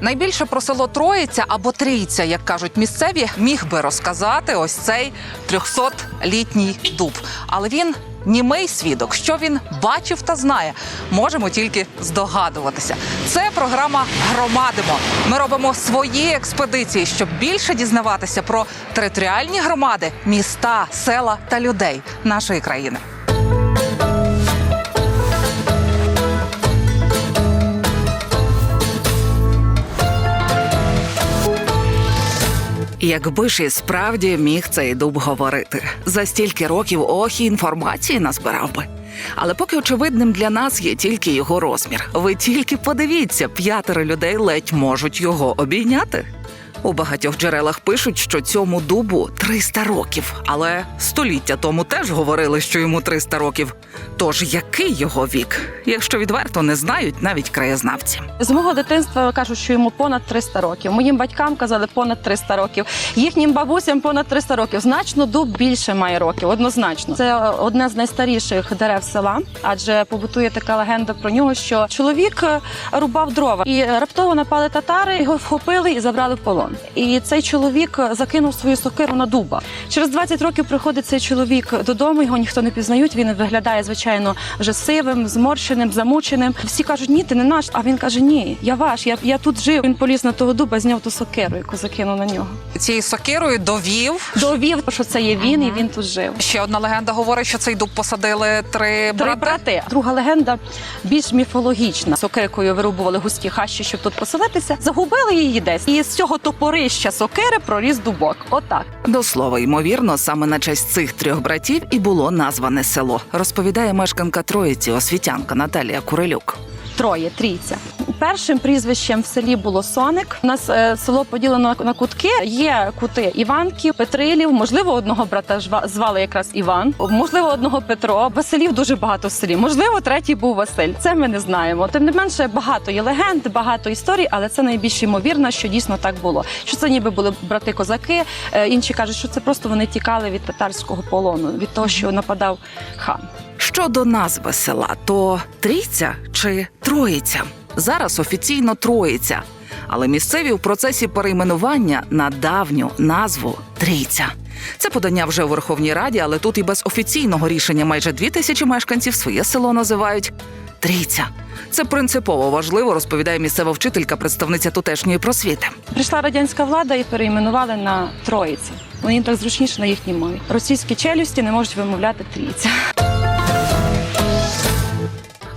Найбільше про село Троїця або Трійця, як кажуть місцеві, міг би розказати ось цей 300-літній дуб. Але він німий свідок. Що він бачив та знає, можемо тільки здогадуватися. Це програма Громадимо. Ми робимо свої експедиції, щоб більше дізнаватися про територіальні громади, міста, села та людей нашої країни. Якби ж і справді міг цей дуб говорити, за стільки років ох і інформації назбирав би. Але поки очевидним для нас є тільки його розмір. Ви тільки подивіться, п'ятеро людей ледь можуть його обійняти. У багатьох джерелах пишуть, що цьому дубу 300 років, але століття тому теж говорили, що йому 300 років. Тож який його вік, якщо відверто не знають навіть краєзнавці. З мого дитинства кажуть, що йому понад 300 років. Моїм батькам казали понад 300 років. Їхнім бабусям понад 300 років. Значно дуб більше має років, однозначно. Це одне з найстаріших дерев села, адже побутує така легенда про нього, що чоловік рубав дрова і раптово напали татари, його вхопили і забрали в полон. І цей чоловік закинув свою сокиру на дуба. Через 20 років приходить цей чоловік додому. Його ніхто не пізнають. Він виглядає звичайно вже сивим, зморщеним, замученим. Всі кажуть, ні, ти не наш. А він каже: Ні, я ваш. Я, я тут жив. Він поліз на того дуба, зняв ту сокиру, яку закинув на нього. Цією сокирою довів. Довів, що це є він, і він тут жив. Ще одна легенда говорить, що цей дуб посадили три Три брати. брати. Друга легенда більш міфологічна. Сокиркою вирубували густі хащі, щоб тут поселитися. Загубили її десь. І з цього топорища сокири проріс дубок. Отак. До слова, ймовірно, саме на честь цих трьох братів і було назване село, розповідає мешканка Троїці, освітянка Наталія Курилюк. Троє, трійця. Першим прізвищем в селі було Соник. У нас е, село поділено на кутки. Є кути Іванків, Петрилів. Можливо, одного брата звали якраз Іван. Можливо, одного Петро. Василів дуже багато в селі. Можливо, третій був Василь. Це ми не знаємо. Тим не менше, багато є легенд, багато історій, але це найбільш ймовірно, що дійсно так було. Що це ніби були брати козаки. Е, Інші кажуть, що це просто вони тікали від татарського полону, від того, що нападав хан. Щодо назви села, то Трійця чи Троїця? Зараз офіційно Троїця, але місцеві в процесі перейменування на давню назву Трійця. Це подання вже у Верховній Раді, але тут і без офіційного рішення майже дві тисячі мешканців своє село називають Трійця. Це принципово важливо, розповідає місцева вчителька, представниця тутешньої просвіти. Прийшла радянська влада і перейменували на Троїці. Вони так зручніше на їхній мові. Російські челюсті не можуть вимовляти трійця.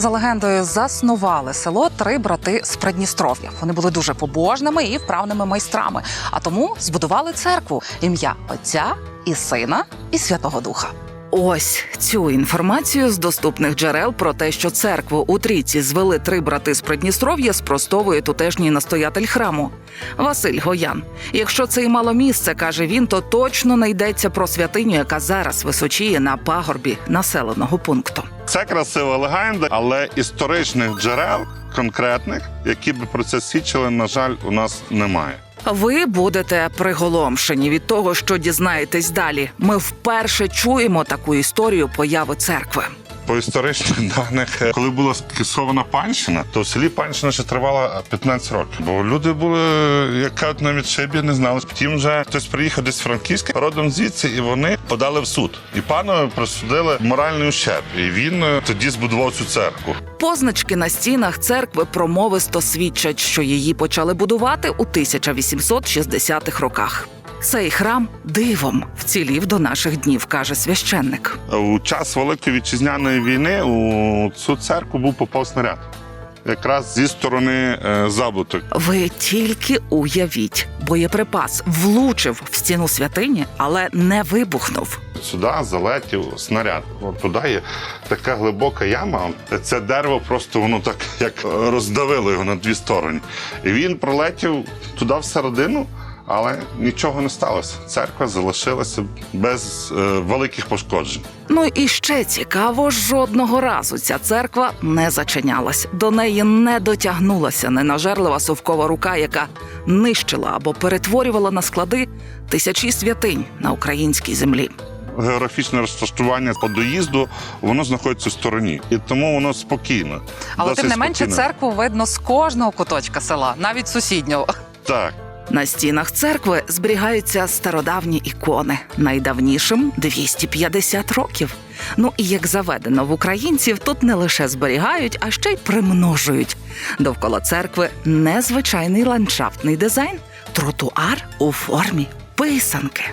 За легендою, заснували село три брати з Придністров'я. Вони були дуже побожними і вправними майстрами, а тому збудували церкву ім'я Отця і Сина і Святого Духа. Ось цю інформацію з доступних джерел про те, що церкву у трійці звели три брати з Придністров'я, спростовує тутешній настоятель храму Василь Гоян. Якщо це і мало місце, каже він, то точно не йдеться про святиню, яка зараз височіє на пагорбі населеного пункту. Це красива легенда, але історичних джерел конкретних, які би про це свідчили, на жаль, у нас немає. Ви будете приголомшені від того, що дізнаєтесь далі. Ми вперше чуємо таку історію появи церкви. По історичних даних, е, коли була скасована панщина, то в селі панщина ще тривала 15 років. Бо люди були, як кажуть, на відшибі не знали. Втім, вже хтось приїхав десь з Франківська, родом звідси, і вони подали в суд. І панові присудили моральний ущерб. І він е, тоді збудував цю церкву. Позначки на стінах церкви промовисто свідчать, що її почали будувати у 1860-х роках. Цей храм дивом вцілів до наших днів, каже священник. У час Великої вітчизняної війни у цю церкву був попав снаряд. Якраз зі сторони е, Заблуток. Ви тільки уявіть, боєприпас влучив в стіну святині, але не вибухнув. Сюди залетів снаряд. От туди є така глибока яма. Це дерево просто воно так як роздавило його на дві сторони. І він пролетів туди всередину, але нічого не сталося. Церква залишилася без е, великих пошкоджень. Ну і ще цікаво, жодного разу ця церква не зачинялась. До неї не дотягнулася ненажерлива совкова рука, яка нищила або перетворювала на склади тисячі святинь на українській землі. географічне розташування по доїзду, воно знаходиться в стороні, і тому воно спокійно. Але тим не менше спокійно. церкву видно з кожного куточка села, навіть сусіднього. Так. На стінах церкви зберігаються стародавні ікони, найдавнішим 250 років. Ну і як заведено в українців, тут не лише зберігають, а ще й примножують. Довкола церкви незвичайний ландшафтний дизайн, тротуар у формі писанки.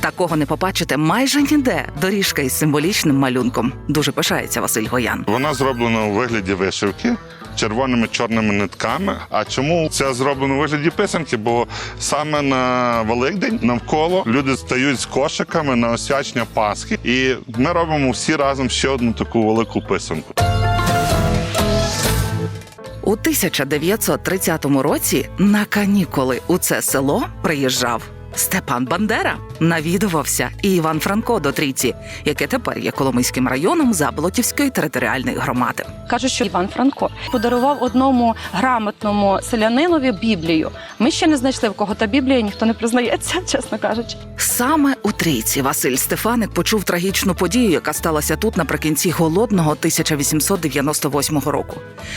Такого не побачите майже ніде. Доріжка із символічним малюнком. Дуже пишається Василь Гоян. Вона зроблена у вигляді вишивки. Червоними чорними нитками. А чому це зроблено у вигляді писанки? Бо саме на Великдень навколо люди стають з кошиками на освячення Пасхи, і ми робимо всі разом ще одну таку велику писанку. У 1930 році на канікули у це село приїжджав Степан Бандера. Навідувався і Іван Франко до Трійці, яке тепер є Коломийським районом Заблотівської територіальної громади. Кажуть, що Іван Франко подарував одному грамотному селянинові Біблію. Ми ще не знайшли в кого та Біблія, ніхто не признається, чесно кажучи. Саме у Трійці Василь Стефаник почув трагічну подію, яка сталася тут наприкінці голодного 1898 року.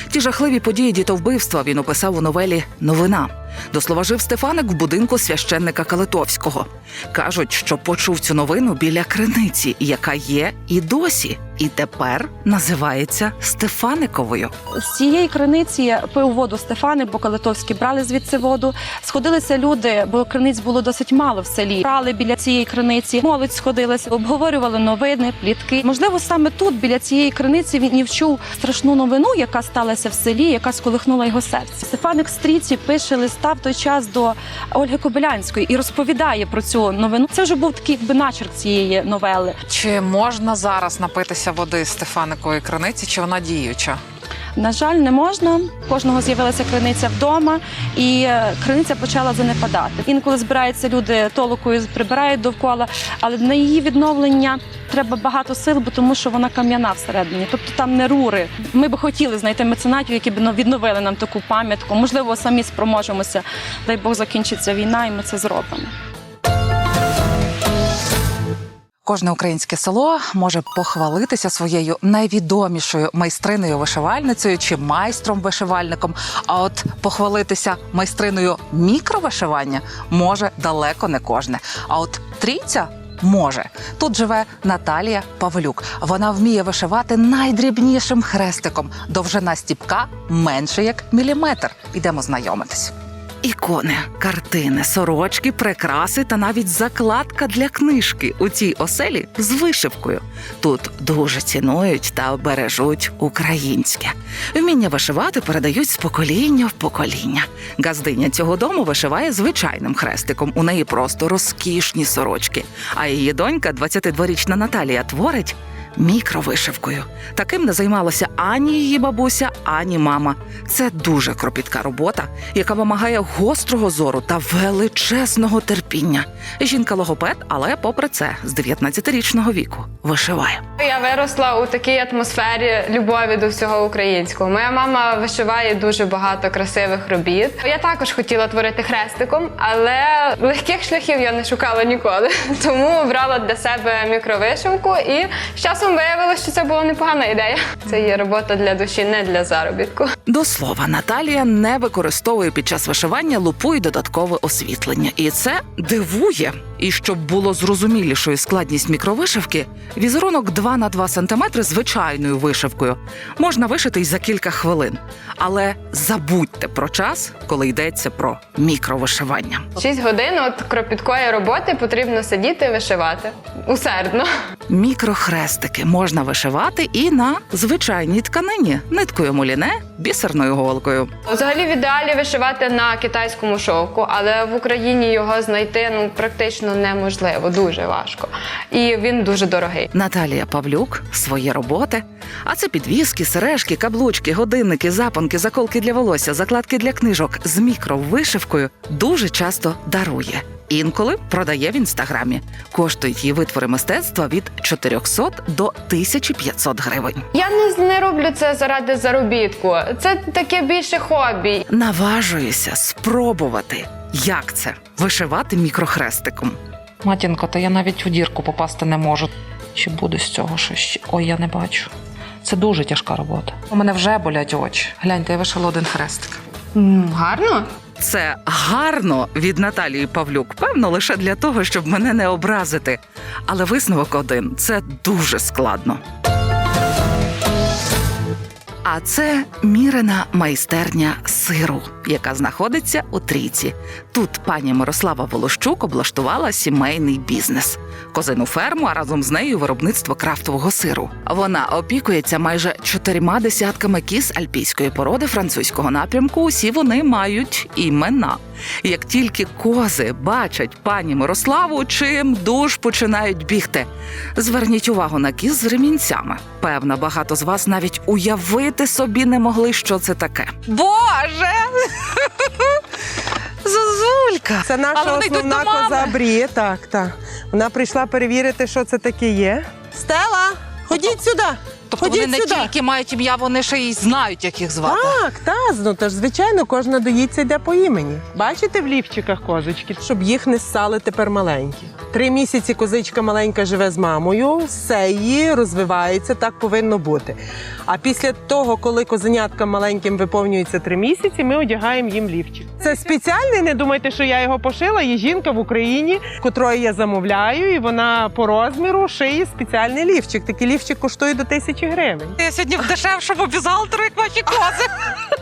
Ті жахливі події дітовбивства він описав у новелі Новина. До слова жив Стефаник в будинку священника Калитовського. Кажуть, що почув цю новину біля криниці, яка є і досі, і тепер називається Стефаниковою. З цієї криниці пив воду Стефани, бо Калитовські брали звідси воду. Сходилися люди, бо криниць було досить мало в селі. Брали біля цієї криниці, молодь сходилася, обговорювали новини, плітки. Можливо, саме тут, біля цієї криниці, він і вчув страшну новину, яка сталася в селі, яка сколихнула його серце. Стефаник Стріці пише листа в той час до Ольги Кобилянської і розповідає про цю новину. Це вже був такий якби начерк цієї новели. Чи можна зараз напитися води з Стефаникової криниці, чи вона діюча? На жаль, не можна. Кожного з'явилася криниця вдома, і е, криниця почала занепадати. Інколи збираються люди толокою, прибирають довкола, але на її відновлення треба багато сил, бо тому що вона кам'яна всередині. Тобто там не рури. Ми би хотіли знайти меценатів, які б ну, відновили нам таку пам'ятку. Можливо, самі спроможемося. Дай Бог закінчиться війна, і ми це зробимо. Кожне українське село може похвалитися своєю найвідомішою майстриною вишивальницею чи майстром вишивальником. А от похвалитися майстриною мікровишивання може далеко не кожне. А от трійця. Може, тут живе Наталія Павлюк. Вона вміє вишивати найдрібнішим хрестиком. Довжина стіпка менше як міліметр. Ідемо знайомитись. Ікони, картини, сорочки, прикраси та навіть закладка для книжки у цій оселі з вишивкою. Тут дуже цінують та бережуть українське. Вміння вишивати передають з покоління в покоління. Газдиня цього дому вишиває звичайним хрестиком. У неї просто розкішні сорочки. А її донька, 22-річна Наталія, творить мікровишивкою. Таким не займалася ані її бабуся, ані мама. Це дуже кропітка робота, яка вимагає гострого зору та величезного терпіння. Жінка логопед, але попри це, з 19-річного віку вишиває. Я виросла у такій атмосфері любові до всього українського. Моя мама вишиває дуже багато красивих робіт. Я також хотіла творити хрестиком, але легких шляхів я не шукала ніколи. Тому обрала для себе мікровишивку і з часом виявилося, що це була непогана ідея. Це є робота для душі, не для заробітку. До слова, Наталія не використовує під час вишивання лупу і додаткове освітлення, і це дивує. І щоб було зрозумілішою складність мікровишивки, візерунок 2 на 2 см звичайною вишивкою можна вишити й за кілька хвилин. Але забудьте про час, коли йдеться про мікровишивання. Шість годин от кропіткої роботи потрібно сидіти і вишивати усердно. Мікрохрестики можна вишивати і на звичайній тканині ниткою муліне, бісерною голкою. Взагалі в ідеалі вишивати на китайському шовку, але в Україні його знайти ну практично неможливо, дуже важко. І він дуже дорогий. Наталія Павлюк свої роботи. А це підвіски, сережки, каблучки, годинники, запонки, заколки для волосся, закладки для книжок з мікровишивкою дуже часто дарує. Інколи продає в інстаграмі. Коштують її витвори мистецтва від 400 до 1500 гривень. Я не, не роблю це заради заробітку. Це таке більше хобі. Наважуюся спробувати, як це вишивати мікрохрестиком. Матінко, та я навіть у дірку попасти не можу. Чи буде з цього щось? ще? Ой, я не бачу. Це дуже тяжка робота. У мене вже болять очі. Гляньте, я вишила один хрестик. Гарно? Це гарно від Наталії Павлюк. Певно, лише для того, щоб мене не образити. Але висновок один це дуже складно. А це мірена майстерня сиру, яка знаходиться у Трійці. Тут пані Мирослава Волощук облаштувала сімейний бізнес. Козину ферму, а разом з нею виробництво крафтового сиру. Вона опікується майже чотирма десятками кіз альпійської породи французького напрямку. Усі вони мають імена. Як тільки кози бачать пані Мирославу, чим душ починають бігти. Зверніть увагу на кіз з ремінцями. Певно, багато з вас навіть уявити собі не могли, що це таке. Боже! Зозулька! Це наша Але основна до коза Брі. Так, так. Вона прийшла перевірити, що це таке є. Стела, ходіть сюди. Тобто ходіть вони не сюди. тільки мають ім'я, вони ще й знають, як їх звати. Так, та, ну тож, ж звичайно, кожна доїться йде по імені. Бачите в лівчиках козочки, щоб їх не ссали тепер маленькі. Три місяці козичка маленька живе з мамою, все її розвивається, так повинно бути. А після того, коли козеняткам маленьким виповнюється три місяці, ми одягаємо їм лівчик. Це спеціальний, не думайте, що я його пошила. Є жінка в Україні, котрої я замовляю, і вона по розміру шиє спеціальний лівчик. Такий лівчик коштує до тисячі гривень. Я сьогодні в дешевшому бюзгалтеру, як ваші кози.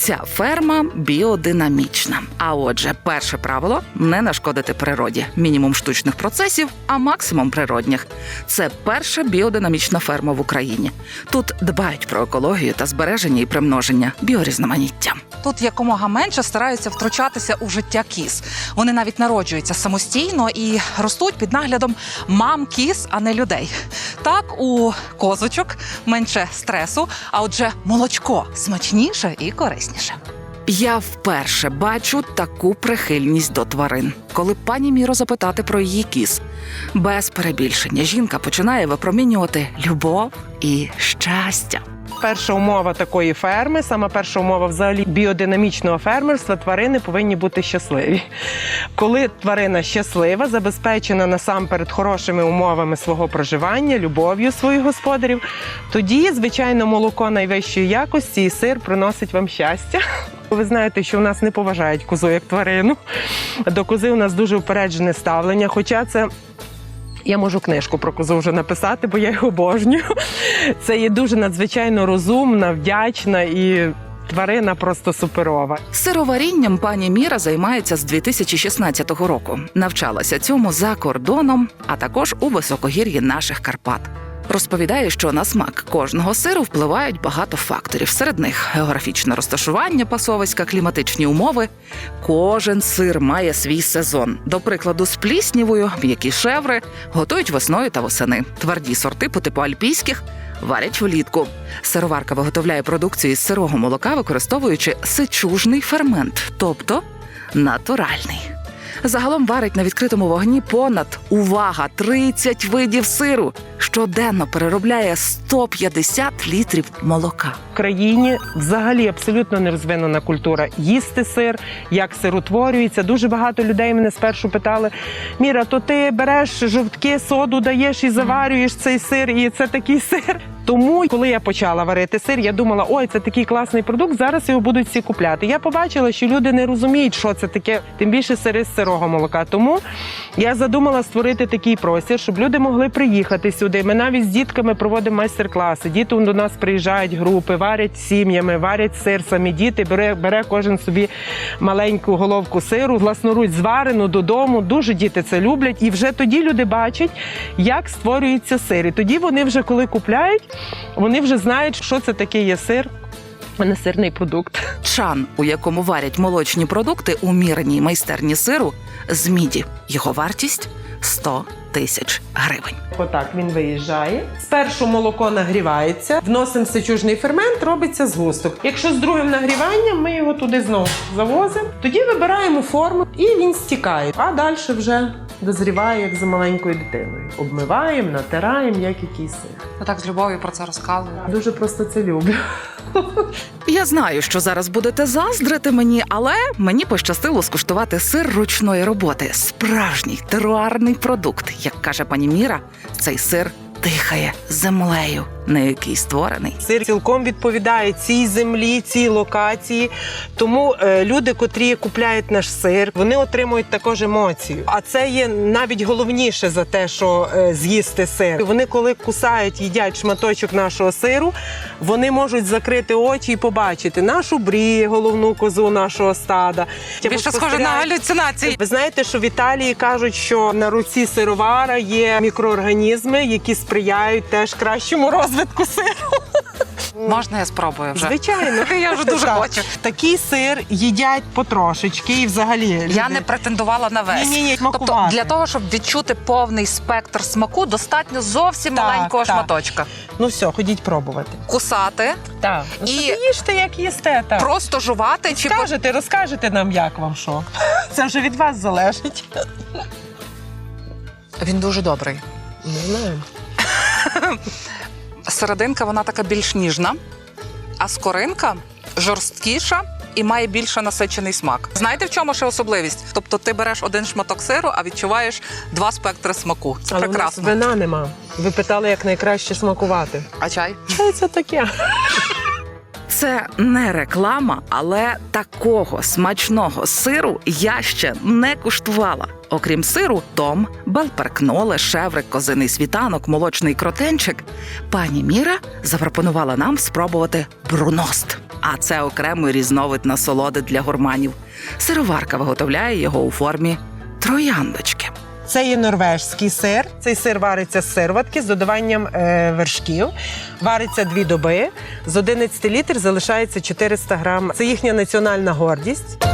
Ця ферма біодинамічна. А отже, перше правило не нашкодити природі. Мінімум штучних процесів, а максимум природних. Це перша біодинамічна ферма в Україні. Тут дбають про екологію та збереження і примноження біорізноманіття. Тут якомога менше стараються втручатися у життя кіз. Вони навіть народжуються самостійно і ростуть під наглядом мам кіз, а не людей. Так, у козочок менше стресу, а отже, молочко смачніше і корисніше. Я вперше бачу таку прихильність до тварин. Коли пані Міро запитати про її кіз, без перебільшення жінка починає випромінювати любов і щастя. Перша умова такої ферми, сама перша умова взагалі біодинамічного фермерства, тварини повинні бути щасливі. Коли тварина щаслива, забезпечена насамперед хорошими умовами свого проживання, любов'ю своїх господарів, тоді, звичайно, молоко найвищої якості і сир приносить вам щастя. Ви знаєте, що в нас не поважають козу як тварину. До кози у нас дуже упереджене ставлення, хоча це я можу книжку про козу вже написати, бо я його обожнюю. Це є дуже надзвичайно розумна, вдячна і тварина просто суперова. Сироварінням пані Міра займається з 2016 року. Навчалася цьому за кордоном, а також у високогір'ї наших Карпат. Розповідає, що на смак кожного сиру впливають багато факторів. Серед них географічне розташування пасовиська, кліматичні умови. Кожен сир має свій сезон. До прикладу, з пліснівою м'які шеври готують весною та восени. Тверді сорти по типу альпійських варять влітку. Сироварка виготовляє продукцію із сирого молока, використовуючи сичужний фермент, тобто натуральний. Загалом варить на відкритому вогні понад увага 30 видів сиру. Щоденно переробляє 150 літрів молока. В країні взагалі абсолютно не розвинена культура їсти сир, як сир утворюється. Дуже багато людей мене спершу питали: Міра, то ти береш жовтки, соду даєш і заварюєш цей сир, і це такий сир. Тому, коли я почала варити сир, я думала, ой, це такий класний продукт, зараз його будуть всі купляти. Я побачила, що люди не розуміють, що це таке, тим більше сири з сирого молока. Тому я задумала створити такий простір, щоб люди могли приїхати сюди. Ми навіть з дітками проводимо майстер-класи. Діти до нас приїжджають групи, варять сім'ями, варять сир самі діти. Бере, бере кожен собі маленьку головку сиру, власноруч зварену додому. Дуже діти це люблять. І вже тоді люди бачать, як створюється сир. І тоді вони вже коли купляють, вони вже знають, що це таке є сир, а не сирний продукт. Чан, у якому варять молочні продукти у мірній майстерні сиру з міді. Його вартість 100 тисяч гривень. Отак він виїжджає. Спершу молоко нагрівається, вносимо сечужний фермент, робиться згусток. Якщо з другим нагріванням ми його туди знову завозимо, тоді вибираємо форму і він стікає. А далі вже дозріває, як за маленькою дитиною. Обмиваємо, натираємо, як який сир. Ви так з любов'ю про це розказуєте. Дуже просто це люблю. Я знаю, що зараз будете заздрити мені, але мені пощастило скуштувати сир ручної роботи. Справжній теруарний продукт. Як каже пані Міра, цей сир дихає землею, на якій створений. Сир цілком відповідає цій землі, цій локації. Тому е, люди, котрі купляють наш сир, вони отримують також емоцію. А це є навіть головніше за те, що е, з'їсти сир. Вони, коли кусають, їдять шматочок нашого сиру, вони можуть закрити очі і побачити нашу брі, головну козу нашого стада. Більше схоже на галюцинації. Ви знаєте, що в Італії кажуть, що на руці сировара є мікроорганізми, які сприяють теж кращому розвитку сиру. Можна я спробую вже? Звичайно, Я вже дуже Так. хочу. Такий сир їдять потрошечки і взагалі. Я люди- не претендувала на весь. Ні-ні-ні, тобто смакувати. для того, щоб відчути повний спектр смаку, достатньо зовсім Так, маленького так. шматочка. Ну все, ходіть пробувати. Кусати, Так. І- І їжте, як їсте. Так. просто жувати чи по- Скажете, розкажете нам, як вам що. Це вже від вас залежить. він дуже добрий. Не знаю. Серединка вона така більш ніжна, а скоринка жорсткіша. І має більше насичений смак. Знаєте, в чому ще особливість? Тобто ти береш один шматок сиру, а відчуваєш два спектри смаку. Це Але в нас прекрасно. вина нема. Ви питали, як найкраще смакувати. А чай? Чай це таке? Це не реклама, але такого смачного сиру я ще не куштувала. Окрім сиру, том, белперкноле, шеврик, козиний світанок, молочний кротенчик. Пані Міра запропонувала нам спробувати бруност. А це окремий різновид насолоди для гурманів. Сироварка виготовляє його у формі трояндочки. Це є норвежський сир. Цей сир вариться з сироватки з додаванням е, вершків. Вариться дві доби. З 11 літрів залишається 400 грам. Це їхня національна гордість.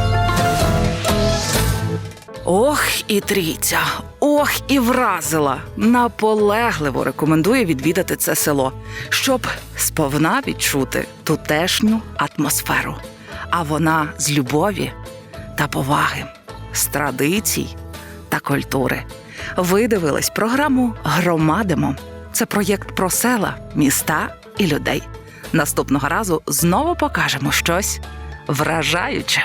Ох і трійця, ох і вразила. Наполегливо рекомендує відвідати це село, щоб сповна відчути тутешню атмосферу. А вона з любові та поваги, з традицій та культури. Ви дивились програму Громадимо. Це проєкт про села, міста і людей. Наступного разу знову покажемо щось вражаюче.